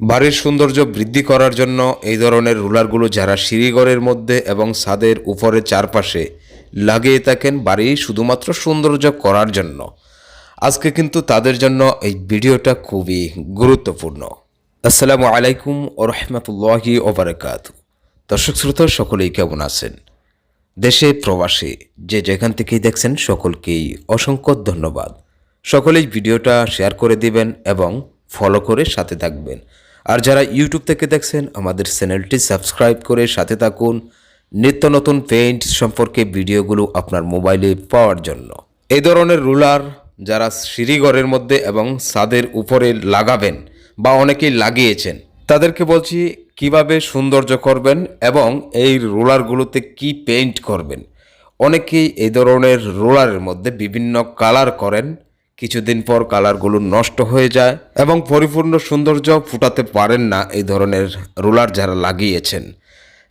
বাড়ির সৌন্দর্য বৃদ্ধি করার জন্য এই ধরনের রুলারগুলো যারা সিঁড়িঘরের মধ্যে এবং ছাদের উপরে চারপাশে লাগিয়ে থাকেন, বাড়ি শুধুমাত্র সৌন্দর্য করার জন্য। আজকে কিন্তু তাদের জন্য এই ভিডিওটা খুবই গুরুত্বপূর্ণ। আসসালামু আলাইকুম ও রহমতুল্লাহি ওবরাকাত দর্শক শ্রোতা, সকলেই কেমন আছেন? দেশে প্রবাসী যে যেখান থেকেই দেখছেন, সকলকেই অসংখ্য ধন্যবাদ। সকলেই ভিডিওটা শেয়ার করে দিবেন এবং ফলো করে সাথে থাকবেন। আর যারা ইউটিউব থেকে দেখছেন, আমাদের চ্যানেলটি সাবস্ক্রাইব করে সাথে থাকুন। নিত্য নতুন পেইন্ট সম্পর্কে ভিডিওগুলো আপনার মোবাইলে পাওয়ার জন্য। এই ধরনের রুলার যারা সিঁড়িঘরের মধ্যে এবং ছাদের উপরে লাগাবেন বা অনেকেই লাগিয়েছেন, তাদেরকে বলছি কীভাবে সৌন্দর্য করবেন এবং এই রোলারগুলোতে কি পেইন্ট করবেন। অনেকেই এই ধরনের রোলারের মধ্যে বিভিন্ন কালার করেন। কিছুদিন পর কালারগুলো নষ্ট হয়ে যায় এবং পরিপূর্ণ সৌন্দর্য ফুটাতে পারেন না এই ধরনের রোলার যারা লাগিয়েছেন।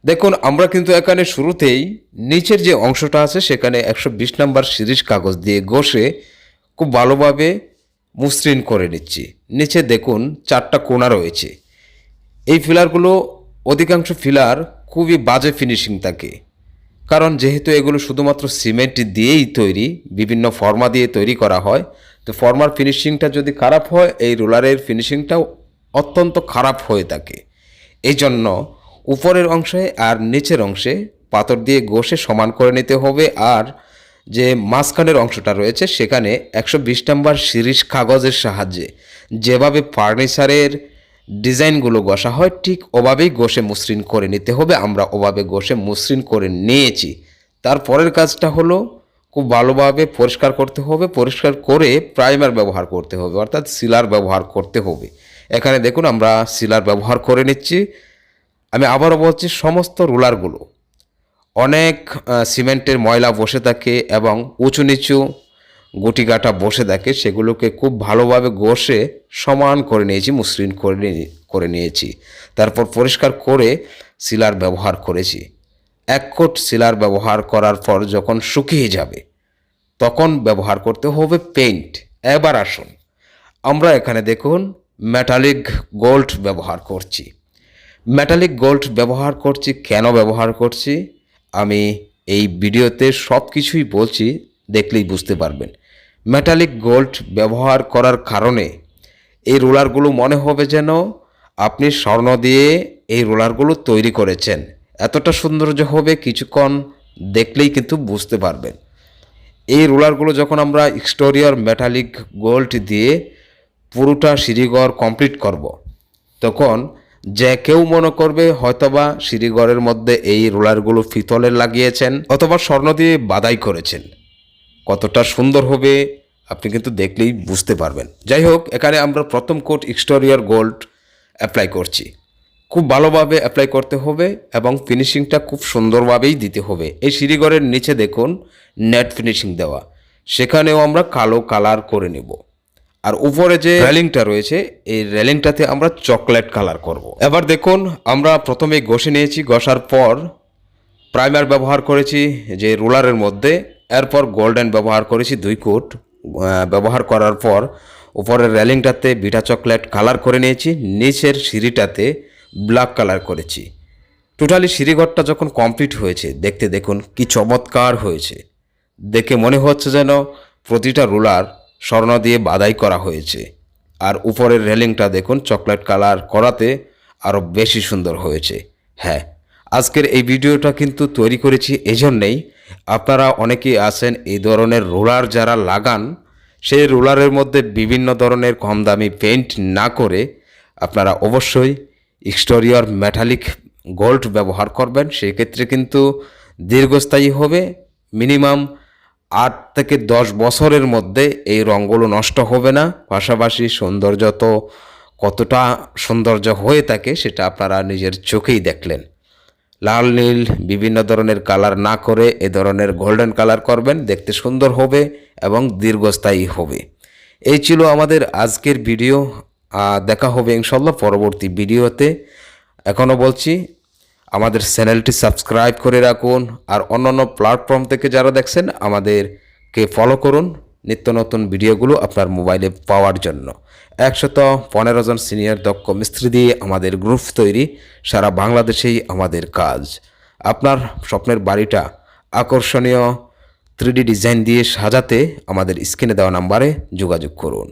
দেখুন, আমরা কিন্তু এখানে শুরুতেই নিচের যে অংশটা আছে সেখানে একশো বিশ নাম্বার সিরিজ কাগজ দিয়ে ঘষে খুব ভালোভাবে মসৃণ করে নিচ্ছি। নিচে দেখুন, চারটা কোণা রয়েছে। এই ফিলারগুলো, অধিকাংশ ফিলার খুবই বাজে ফিনিশিং থাকে। কারণ যেহেতু এগুলো শুধুমাত্র সিমেন্ট দিয়েই তৈরি, বিভিন্ন ফর্মা দিয়ে তৈরি করা হয় তো ফর্মার ফিনিশিংটা যদি খারাপ হয়, এই রোলারের ফিনিশিংটাও অত্যন্ত খারাপ হয়ে থাকে। এই জন্য উপরের অংশে আর নিচের অংশে পাথর দিয়ে ঘষে সমান করে নিতে হবে। আর যে মাঝখানের অংশটা রয়েছে, সেখানে একশো বিশ নম্বর সিরিজ কাগজের সাহায্যে যেভাবে ফার্নিচারের ডিজাইনগুলো ঘষা হয়, ঠিক ওভাবেই ঘষে মসৃণ করে নিতে হবে। আমরা ওভাবে ঘষে মসৃণ করে নিয়েছি। তারপরের কাজটা হলো খুব ভালোভাবে পরিষ্কার করতে হবে, পরিষ্কার করে প্রাইমার ব্যবহার করতে হবে, অর্থাৎ সিলার ব্যবহার করতে হবে। এখানে দেখুন আমরা সিলার ব্যবহার করে নিচ্ছি। আমি আবারও বলছি, সমস্ত রুলারগুলো অনেক সিমেন্টের ময়লা বসে থাকে এবং উঁচু নিচু গুটি গাঁটা বসে থাকে, সেগুলোকে খুব ভালোভাবে ঘষে সমান করে নিয়েছি, মসৃণ করে করে নিয়েছি। তারপর পরিষ্কার করে সিলার ব্যবহার করেছি। এক কোট সিলার ব্যবহার করার পর যখন শুকিয়ে যাবে তখন ব্যবহার করতে হবে পেইন্ট এবার আসুন, আমরা এখানে দেখুন মেটালিক গোল্ড ব্যবহার করছি। মেটালিক গোল্ড ব্যবহার করছি, কেন ব্যবহার করছি? আমি এই ভিডিওতে সব কিছুই বলছি, দেখলেই বুঝতে পারবেন। মেটালিক গোল্ড ব্যবহার করার কারণে এই রোলারগুলো মনে হবে যেন আপনি স্বর্ণ দিয়ে এই রোলারগুলো তৈরি করেছেন। এতটা সৌন্দর্য হবে কিছুক্ষণ দেখলেই কিন্তু বুঝতে পারবেন। এই রোলারগুলো যখন আমরা এক্সটোরিয়ার মেটালিক গোল্ড দিয়ে পুরোটা সিঁড়িঘর কমপ্লিট করব। তখন যে কেউ মনে করবে হয়তোবা সিঁড়িঘরের মধ্যে এই রোলারগুলো ফিতলের লাগিয়েছেন অথবা স্বর্ণ দিয়ে বাদাই করেছেন কতটা সুন্দর হবে আপনি কিন্তু দেখলেই বুঝতে পারবেন যাই হোক, এখানে আমরা প্রথম কোট এক্সটোরিয়ার গোল্ড অ্যাপ্লাই করছি খুব ভালোভাবে অ্যাপ্লাই করতে হবে এবং ফিনিশিংটা খুব সুন্দরভাবেই দিতে হবে। এই সিঁড়িঘরের নিচে দেখুন নেট ফিনিশিং দেওয়া। সেখানেও আমরা কালো কালার করে নেব। আর উপরে যে রেলিংটা রয়েছে, এই রেলিংটাতে আমরা চকলেট কালার করব। এবার দেখুন, আমরা প্রথমে ঘষে নিয়েছি। ঘষার পর প্রাইমার ব্যবহার করেছি যে রোলারের মধ্যে। এরপর গোল্ডেন ব্যবহার করেছি দুই কোট। ব্যবহার করার পর উপরের রেলিংটাতে বিটা চকলেট কালার করে নিয়েছি। নিচের সিঁড়িটাতে ব্ল্যাক কালার করেছি। টোটালি সিঁড়িঘরটা যখন কমপ্লিট হয়েছে, দেখতে দেখুন কি চমৎকার হয়েছে। দেখে মনে হচ্ছে যেন প্রতিটা রোলার স্বর্ণ দিয়ে বাদাই করা হয়েছে। আর উপরের রেলিংটা দেখুন চকলেট কালার করাতে আরও বেশি সুন্দর হয়েছে। হ্যাঁ আজকের এই ভিডিওটা কিন্তু তৈরি করেছি এই জন্যেই আপনারা অনেকেই আছেন এই ধরনের রোলার যারা লাগান, সেই রোলারের মধ্যে বিভিন্ন ধরনের কম দামি পেইন্ট না করে আপনারা অবশ্যই এক্সটোরিয়ার মেটালিক গোল্ড ব্যবহার করবেন, সেক্ষেত্রে কিন্তু দীর্ঘস্থায়ী হবে। মিনিমাম আট থেকে দশ বছরের মধ্যে এই রঙগুলো নষ্ট হবে না। পাশাপাশি সৌন্দর্য তো কতটা সৌন্দর্য হয়ে থাকে সেটা আপনারা নিজের চোখেই দেখলেন। লাল, নীল, বিভিন্ন ধরনের কালার না করে এ ধরনের গোল্ডেন কালার করবেন, দেখতে সুন্দর হবে এবং দীর্ঘস্থায়ী হবে। এই ছিল আমাদের আজকের ভিডিও দেখা হবে ইনশাল্লাহ পরবর্তী ভিডিওতে। এখনও বলছি, আমাদের চ্যানেলটি সাবস্ক্রাইব করে রাখুন আর অন্যান্য প্ল্যাটফর্ম থেকে যারা দেখছেন, আমাদেরকে ফলো করুন নিত্য নতুন ভিডিওগুলো আপনার মোবাইলে পাওয়ার জন্য। একশত পনেরো জন সিনিয়র দক্ষ মিস্ত্রি দিয়ে আমাদের গ্রুপ তৈরি, সারা বাংলাদেশেই আমাদের কাজ। আপনার স্বপ্নের বাড়িটা আকর্ষণীয় থ্রিডি ডিজাইন দিয়ে সাজাতে আমাদের স্ক্রিনে দেওয়া নাম্বারে যোগাযোগ করুন।